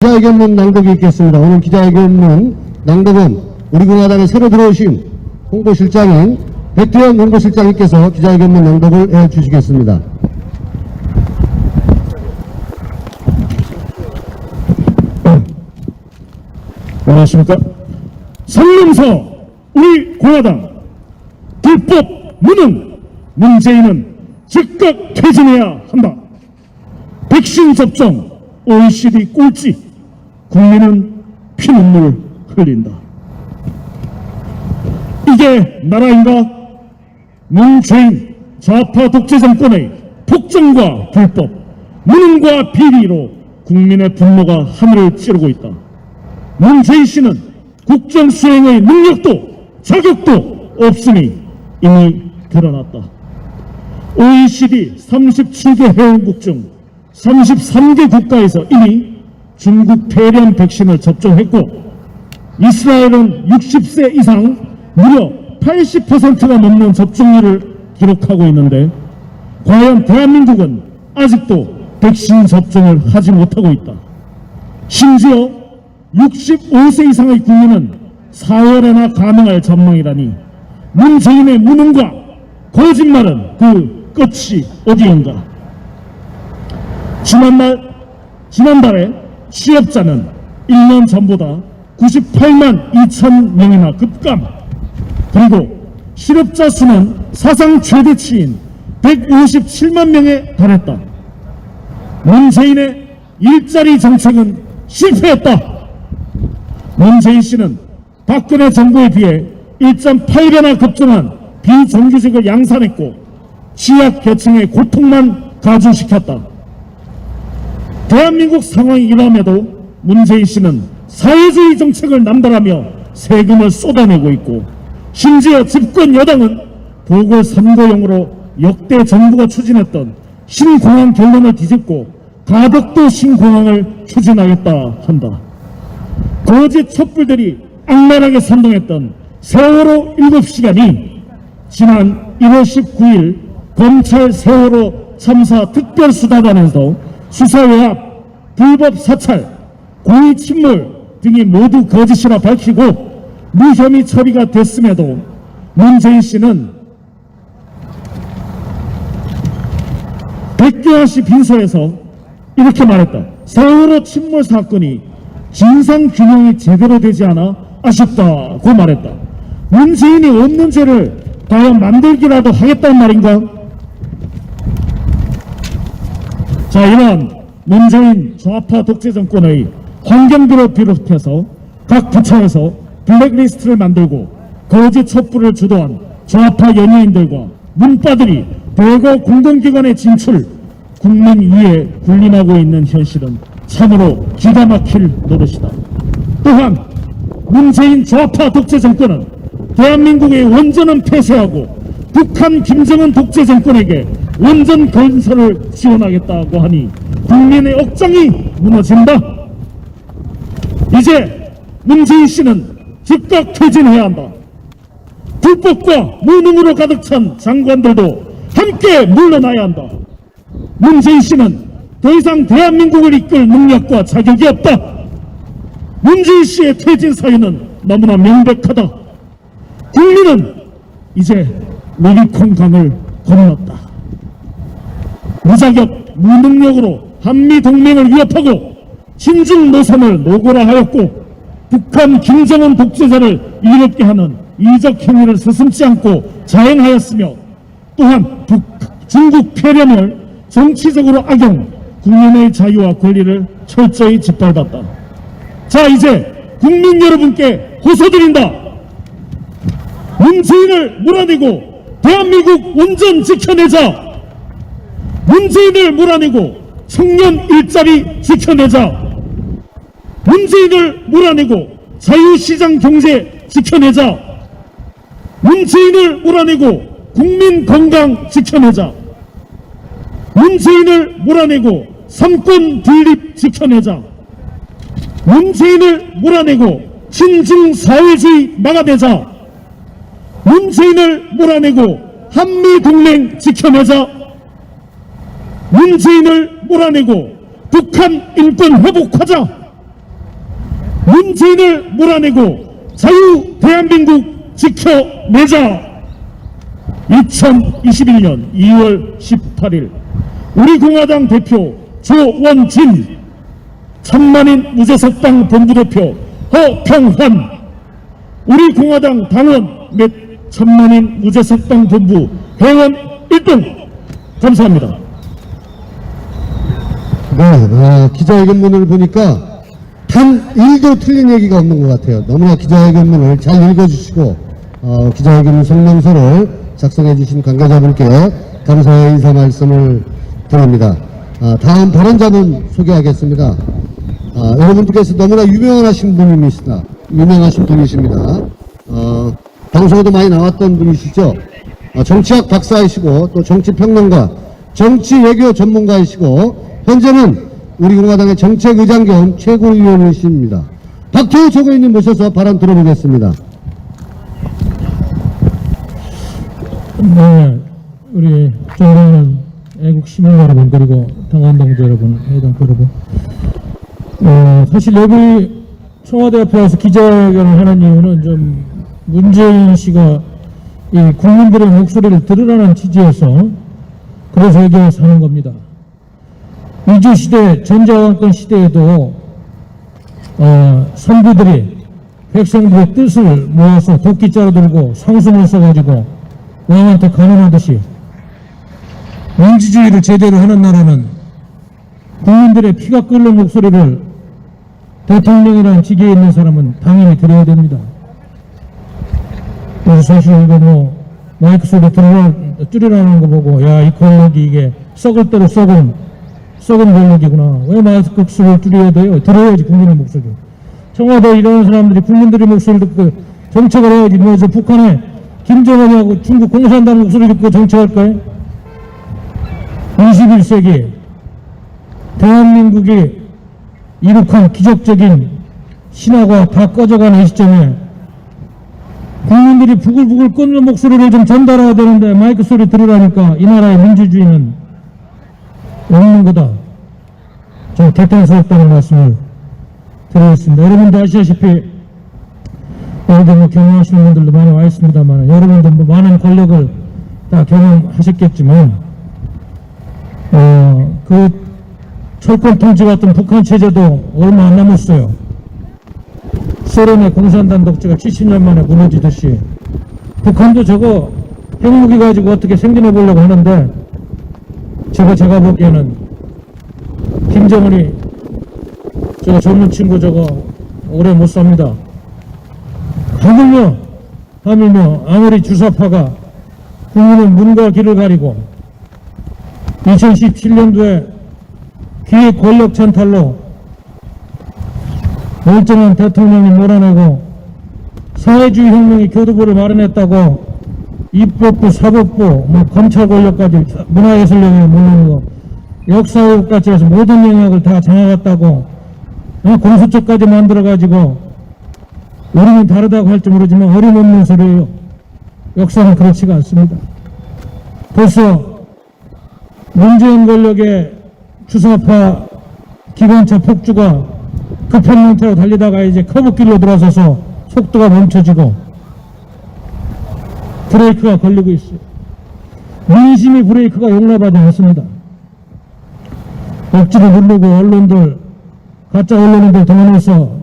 기자회견문 낭독이 있겠습니다. 오늘 기자회견문 낭독은 우리 공화당에 새로 들어오신 홍보실장인 백두현 홍보실장님께서 기자회견문 낭독을 해 주시겠습니다. 안녕하십니까. 성명서 우리 공화당 불법 무능 문재인은 즉각 퇴진해야 한다. 백신 접종 OECD 꼴찌 국민은 피눈물 흘린다. 이게 나라인가? 문재인 좌파 독재 정권의 폭정과 불법, 무능과 비리로 국민의 분노가 하늘을 찌르고 있다. 문재인 씨는 국정 수행의 능력도 자격도 없음이 이미 드러났다. OECD 37개 회원국 중 33개 국가에서 이미 중국 폐렴 백신을 접종했고 이스라엘은 60세 이상 무려 80%가 넘는 접종률을 기록하고 있는데 과연 대한민국은 아직도 백신 접종을 하지 못하고 있다. 심지어 65세 이상의 국민은 4월에나 가능할 전망이라니 문재인의 무능과 거짓말은 그 끝이 어디인가 지난달 지난달에 취업자는 1년 전보다 98만 2천 명이나 급감 그리고 실업자 수는 사상 최대치인 157만 명에 달했다. 문재인의 일자리 정책은 실패했다. 문재인 씨는 박근혜 정부에 비해 1.8배나 급증한 비정규직을 양산했고 취약 계층의 고통만 가중시켰다. 대한민국 상황이 이러함에도 문재인 씨는 사회주의 정책을 남발하며 세금을 쏟아내고 있고 심지어 집권 여당은 보궐선거용으로 역대 정부가 추진했던 신공항 결론을 뒤집고 가덕도 신공항을 추진하겠다 한다. 거짓 촛불들이 악랄하게 선동했던 세월호 7시간이 지난 1월 19일 검찰 세월호 참사 특별수사단에서 수사외압, 불법 사찰, 고의 침몰 등이 모두 거짓이라 밝히고 무혐의 처리가 됐음에도 문재인 씨는 백교환 씨 빈소에서 이렇게 말했다. 세월호 침몰 사건이 진상 규명이 제대로 되지 않아 아쉽다고 말했다. 문재인이 없는 죄를 과연 만들기라도 하겠다는 말인가? 자, 이런 문재인 좌파 독재 정권의 환경비를 비롯해서 각 부처에서 블랙리스트를 만들고 거짓 촛불을 주도한 좌파 연예인들과 문바들이 대거 공공기관에 진출 국민 위에 군림하고 있는 현실은 참으로 기가 막힐 노릇이다. 또한 문재인 좌파 독재 정권은 대한민국의 원전은 폐쇄하고 북한 김정은 독재 정권에게 원전 건설을 지원하겠다고 하니 국민의 억장이 무너진다. 이제 문재인 씨는 즉각 퇴진해야 한다. 불법과 무능으로 가득 찬 장관들도 함께 물러나야 한다. 문재인 씨는 더 이상 대한민국을 이끌 능력과 자격이 없다. 문재인 씨의 퇴진 사유는 너무나 명백하다. 국민은 이제 루비콘 강을 건넜다. 무자격, 무능력으로 한미 동맹을 위협하고 신중 노선을 노골화하였고 북한 김정은 독재자를 이롭게 하는 이적 행위를 서슴지 않고 자행하였으며 또한 북, 중국 폐렴을 정치적으로 악용, 국민의 자유와 권리를 철저히 짓밟았다. 자 이제 국민 여러분께 호소드린다. 문재인을 몰아내고 대한민국 온전 지켜내자. 문재인을 몰아내고 청년 일자리 지켜내자. 문재인을 몰아내고 자유시장 경제 지켜내자. 문재인을 몰아내고 국민 건강 지켜내자. 문재인을 몰아내고 삼권 분립 지켜내자. 문재인을 몰아내고 신중 사회주의 막아내자. 문재인을 몰아내고 한미 동맹 지켜내자. 문재인을 몰아내고 북한 인권 회복하자. 문재인을 몰아내고 자유 대한민국 지켜내자 2021년 2월 18일 우리 공화당 대표 조원진 천만인 무죄석당 본부대표 허평환 우리 공화당 당원 및 천만인 무죄석당 본부 회원 1등 감사합니다. 네, 아, 기자회견문을 보니까 단 1도 틀린 얘기가 없는 것 같아요. 너무나 기자회견문을 잘 읽어주시고 어, 기자회견문 성명서를 작성해 주신 관계자분께 감사의 인사 말씀을 드립니다. 아, 다음 발언자분 소개하겠습니다. 아, 여러분들께서 너무나 유명하신 분이십니다. 유명하신 분이십니다. 어, 방송에도 많이 나왔던 분이시죠. 어, 정치학 박사이시고 또 정치평론가, 정치 외교 전문가이시고 현재는 우리 공화당의 정책의장 겸 최고위원이십니다. 박태우 최고위원님 모셔서 발언 들어보겠습니다. 네, 우리 존경하는 애국 시민 여러분 그리고 당원 동지 여러분, 회장 여러분. 어, 사실 여기 청와대 앞에 와서 기자회견을 하는 이유는 좀 문재인 씨가 이 국민들의 목소리를 들으라는 취지에서 그래서 여기 와서 하는 겁니다. 이주 시대, 전자왕권 시대에도 어, 선비들이 백성들의 뜻을 모아서 도끼자루 들고 상수을 써가지고 왕한테 간언하듯이 민주주의를 제대로 하는 나라는 국민들의 피가 끓는 목소리를 대통령이라는 직위에 있는 사람은 당연히 들어야 됩니다. 그래서 사실 이거 뭐 마이크 소리 들으라, 줄이라는 거 보고 야 이 권력이 이게 썩을 대로 썩은 썩은 권력이구나. 왜 마이크 소리를 줄여야 돼요? 들어야지 국민의 목소리. 청와대 이런 사람들이 국민들의 목소리를 듣고 정책을 해야지. 뭐저 북한에 김정은이하고 중국 공산당 목소리 듣고 정책할까요? 21세기 대한민국이 이룩한 기적적인 신화가 다 꺼져가는 이 시점에 국민들이 부글부글 끓는 목소리를 좀 전달해야 되는데 마이크 소리 들으라니까 이 나라의 민주주의는 없는 거다. 좀 개탄스럽다는 말씀을 드리겠습니다. 여러분도 아시다시피 여기 뭐 경험하시는 분들도 많이 와 있습니다만 여러분도 뭐 많은 권력을 다 경험하셨겠지만 어, 그 철권 통치 같은 북한 체제도 얼마 안 남았어요. 소련의 공산당 독재가 70년 만에 무너지듯이 북한도 저거 핵무기 가지고 어떻게 생겨내 보려고 하는데 저거 제가 보기에는 김정은이 저거 젊은 친구 저거 오래 못 삽니다. 하물며 하물며 아무리 주사파가 국민의 문과 길을 가리고 2017년도에 기획 권력 전탈로 멀쩡한 대통령이 몰아내고 사회주의 혁명이 교두보를 마련했다고 입법부, 사법부, 뭐 검찰 권력까지 문화예술령에 몰는 거 역사회복까지 해서 모든 영역을 다 장악했다고 어, 공수처까지 만들어가지고 우리는 다르다고 할지 모르지만 어림없는 소리예요. 역사는 그렇지가 않습니다. 벌써 문재인 권력의 주사파 기관차 폭주가 급한 상태로 달리다가 이제 커브길로 들어서서 속도가 멈춰지고 브레이크가 걸리고 있어요. 민심이 브레이크가 용납하지 않습니다. 억지로 누르고 언론들, 가짜 언론인들 동원해서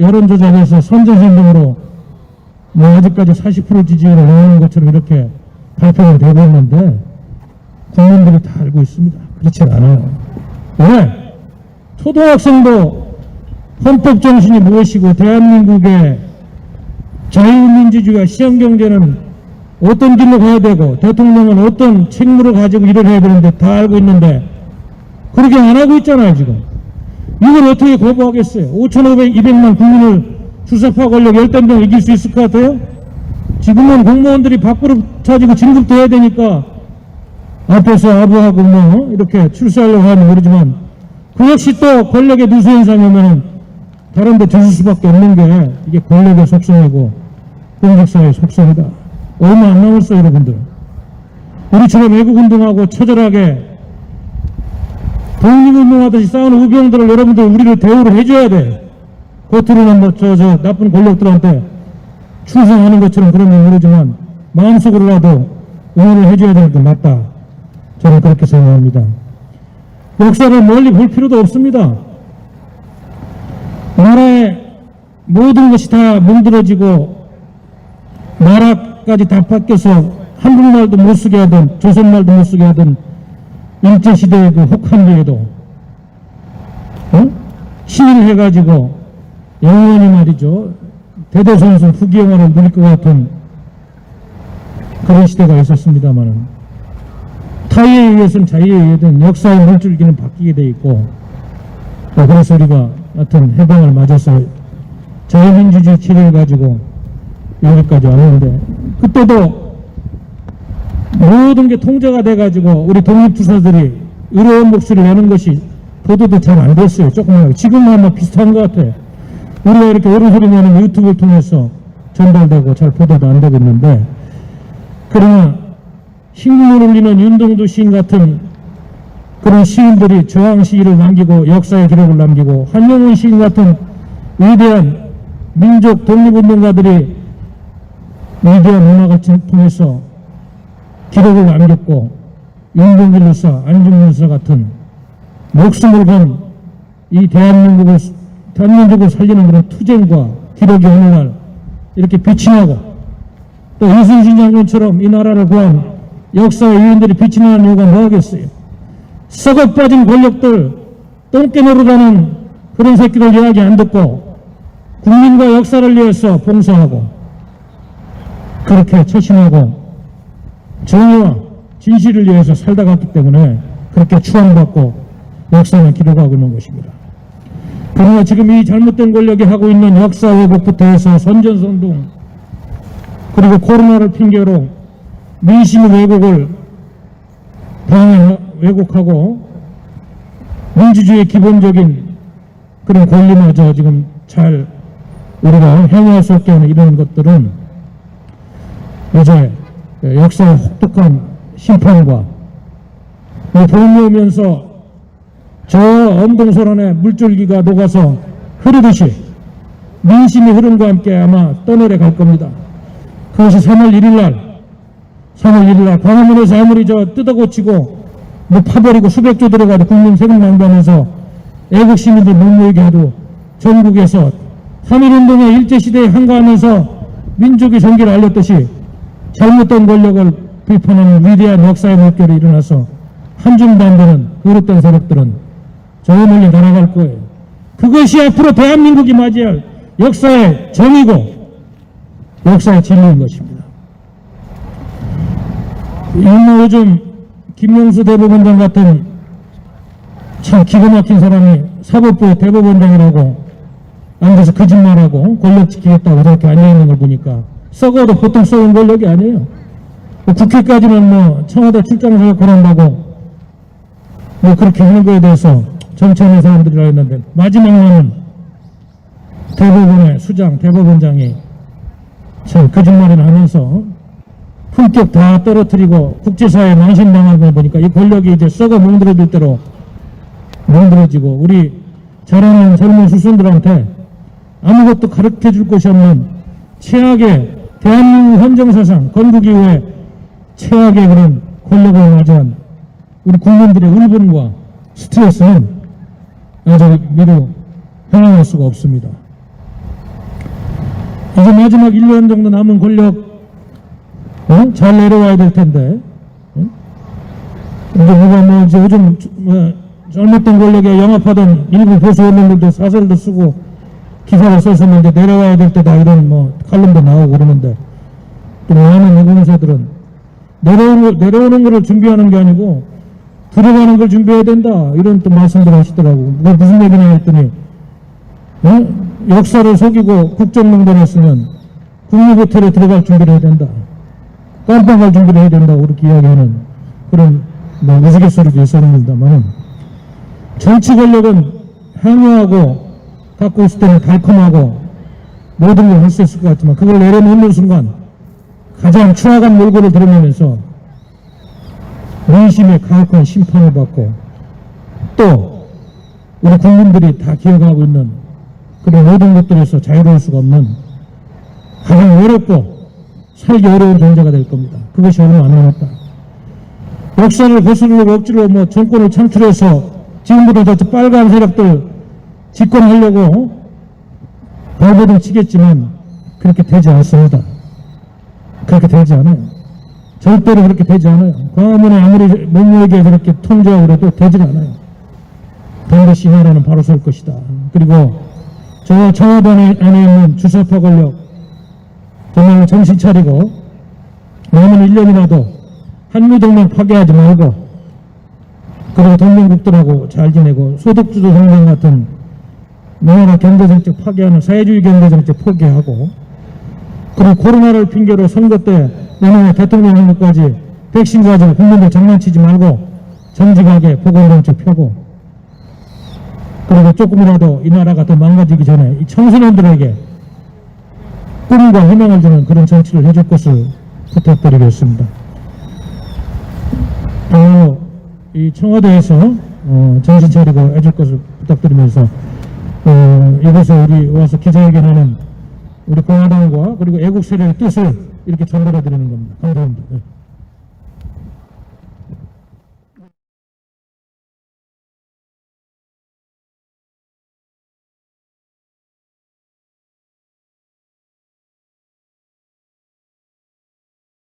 여론조작에서 선전신동으로 뭐 아직까지 40% 지지율을 나오는 것처럼 이렇게 발표가 되고 있는데 국민들이 다 알고 있습니다. 그렇지 않아요. 왜? 초등학생도 헌법 정신이 무엇이고 대한민국의 자유민주주의와 시장경제는 어떤 길로 가야 되고 대통령은 어떤 책무를 가지고 일을 해야 되는데 다 알고 있는데 그렇게 안 하고 있잖아요 지금 이걸 어떻게 거부하겠어요 5,500, 200만 국민을 주사파 권력 명 이길 수 있을 것 같아요? 지금은 공무원들이 밖으로 차지고 진급도 해야 되니까 앞에서 아부하고 뭐 이렇게 출세하려고 하는 모르지만 그 역시 또 권력의 누수 현상이 오면은 다른 데 드실 수밖에 없는 게 이게 권력의 속성이고 공직사의 속성이다. 얼마 안 남았어요, 여러분들. 우리처럼 애국운동하고 처절하게 독립운동하듯이 싸우는 우병들을 여러분들 우리를 대우를 해줘야 돼. 겉으로는 뭐저저 나쁜 권력들한테 충성하는 것처럼 그러면 모르지만 마음속으로라도 응원을 해줘야 되는 게 맞다. 저는 그렇게 생각합니다. 역사를 멀리 볼 필요도 없습니다. 나라의 모든 것이 다 문드러지고 나라까지 다 바뀌어서 한국말도 못 쓰게 하던 조선말도 못 쓰게 하던 일제시대의 그 혹한기에도 어? 시위를 해가지고 영원히 말이죠 대대손손 후기영화를 누릴 것 같은 그런 시대가 있었습니다만은 타의에 의해서는 자의에 의해든 역사의 물줄기는 바뀌게 돼 있고 또 그래서 우리가 하여튼 해방을 맞아서 자유민주주의 체제를 가지고 여기까지 왔는데 그때도 모든 게 통제가 돼가지고 우리 독립투사들이 의로운 목소리를 내는 것이 보도도 잘 안 됐어요. 조금만 지금은 아마 비슷한 것 같아요. 우리가 이렇게 옳은 소리 내는 유튜브를 통해서 전달되고 잘 보도도 안 되고 있는데 그러나 신금을 울리는 윤동두 시인 같은 그런 시인들이 저항 시위를 남기고 역사의 기록을 남기고 한영훈 시인 같은 위대한 민족 독립운동가들이 위대한 음악을 통해서 기록을 남겼고 윤동길 루사, 안중근 루사 같은 목숨을 건 이 대한민국을 대한민국을 살리는 그런 투쟁과 기록이 오늘날 이렇게 빛이 나고 또 이순신 장군처럼 이 나라를 구한 역사의 유인들이 빛이 나는 이유가 뭐겠어요? 썩어 빠진 권력들 똥개 노릇하는 그런 새끼들 이야기 안 듣고 국민과 역사를 위해서 봉사하고 그렇게 처신하고 정의와 진실을 위해서 살다 갔기 때문에 그렇게 추앙받고 역사는 기록하고 있는 것입니다. 그러나 지금 이 잘못된 권력이 하고 있는 역사 왜곡부터 해서 선전선동 그리고 코로나를 핑계로 민심의 왜곡을 방해 왜곡하고 민주주의의 기본적인 그런 권리마저 지금 잘 우리가 행할 수 없게 하는 이런 것들은 이제 역사의 혹독한 심판과 보면서 저 엄동설안에 물줄기가 녹아서 흐르듯이 민심의 흐름과 함께 아마 떠내려 갈 겁니다. 그것이 3월 1일 날, 3월 1일 날 광화문에서 아무리 저 뜯어고치고 뭐 파버리고 수백 조 들어가도 국민 세금 낭비하면서 애국 시민들 못 모이게 해도 전국에서 3.1운동의 일제시대에 한가하면서 민족의 종기를 알렸듯이 잘못된 권력을 비판하는 위대한 역사의 물결이 일어나서 되는 그릇된 세력들은 저 멀리 날아갈 거예요. 그것이 앞으로 대한민국이 맞이할 역사의 정이고 역사의 진리인 것입니다. 이뭐 요즘 김용수 대법원장 같은 참 기가 막힌 사람이 사법부 대법원장이라고 앉아서 거짓말하고 권력 지키겠다고 저렇게 앉아있는 걸 보니까 썩어도 보통 썩은 권력이 아니에요. 뭐 국회까지는 뭐 청와대 출장을 권한다고 뭐 그렇게 하는 거에 대해서 정치하는 사람들이라 했는데 마지막에는 대법원의 수장, 대법원장이 참 거짓말을 하면서 품격 다 떨어뜨리고 국제사회에 망신당하는 걸 보니까 이 권력이 이제 썩어 뭉드러질 대로 뭉드러지고 우리 자라는 젊은 수순들한테 아무것도 가르쳐 줄 것이 없는 최악의 대한민국 헌정사상 건국 이후에 최악의 그런 권력을 맞이한 우리 국민들의 울분과 스트레스는 아주 미루 행할 수가 없습니다. 이제 마지막 1년 정도 남은 권력 어? 잘 내려와야 될 텐데 어? 이제 누가 뭐 이제 요즘 뭐 잘못된 권력에 영합하던 일부 보수 언론들도 사설도 쓰고 기사를 썼었는데 내려와야 될 때다 이런 뭐 칼럼도 나오고 그러는데 또 많은 언론사들은 내려오는, 거- 내려오는 거를 준비하는 게 아니고 들어가는 걸 준비해야 된다 이런 또 말씀들 하시더라고 그게 무슨 얘기냐 했더니 어? 역사를 속이고 국정농단을 했으면 국립호텔에 들어갈 준비를 해야 된다 깜빡할 준비를 해야 된다고 그렇게 이야기하는 그런 뭐 우스갯소리도 있었습니다만 정치 권력은 향유하고 갖고 있을 때는 달콤하고 모든 걸 할 수 있을 것 같지만 그걸 내려놓는 순간 가장 추악한 몰골을 드러내면서 민심의 가혹한 심판을 받고 또 우리 국민들이 다 기억하고 있는 그리고 모든 것들에서 자유로울 수가 없는 가장 어렵고 살기 어려운 존재가 될 겁니다. 그것이 얼마 안 남았다. 역사를 거스르고 억지로 뭐 정권을 창출해서 지금부터 저 빨간 세력들 집권하려고 발버둥 치겠지만 그렇게 되지 않습니다. 그렇게 되지 않아요. 절대로 그렇게 되지 않아요. 광화문에 아무리 몸무게 저렇게 통제하고 그래도 되지 않아요. 반드시 이 나라는 바로 설 것이다. 그리고 저 청와대 안에, 있는 주사파 권력 정말 정신 차리고 남은 1년이라도 한미동맹 파괴하지 말고 그리고 동맹국들하고 잘 지내고 소득주도 성장 같은 나라 경제정책 파괴하는 사회주의 경제정책 포기하고 그리고 코로나를 핑계로 선거 때 내년에 대통령 선거까지 백신 가지고 국민들 장난치지 말고 정직하게 보건정책 펴고 그리고 조금이라도 이 나라가 더 망가지기 전에 이 청소년들에게 꿈과 희망을 주는 그런 정치를 해줄 것을 부탁드리겠습니다. 또, 이 청와대에서 어, 정신 차리고 해줄 것을 부탁드리면서 어, 이곳에 우리 와서 기자회견하는 우리 공화당과 그리고 애국 세력의 뜻을 이렇게 전달해 드리는 겁니다. 감사합니다. 네.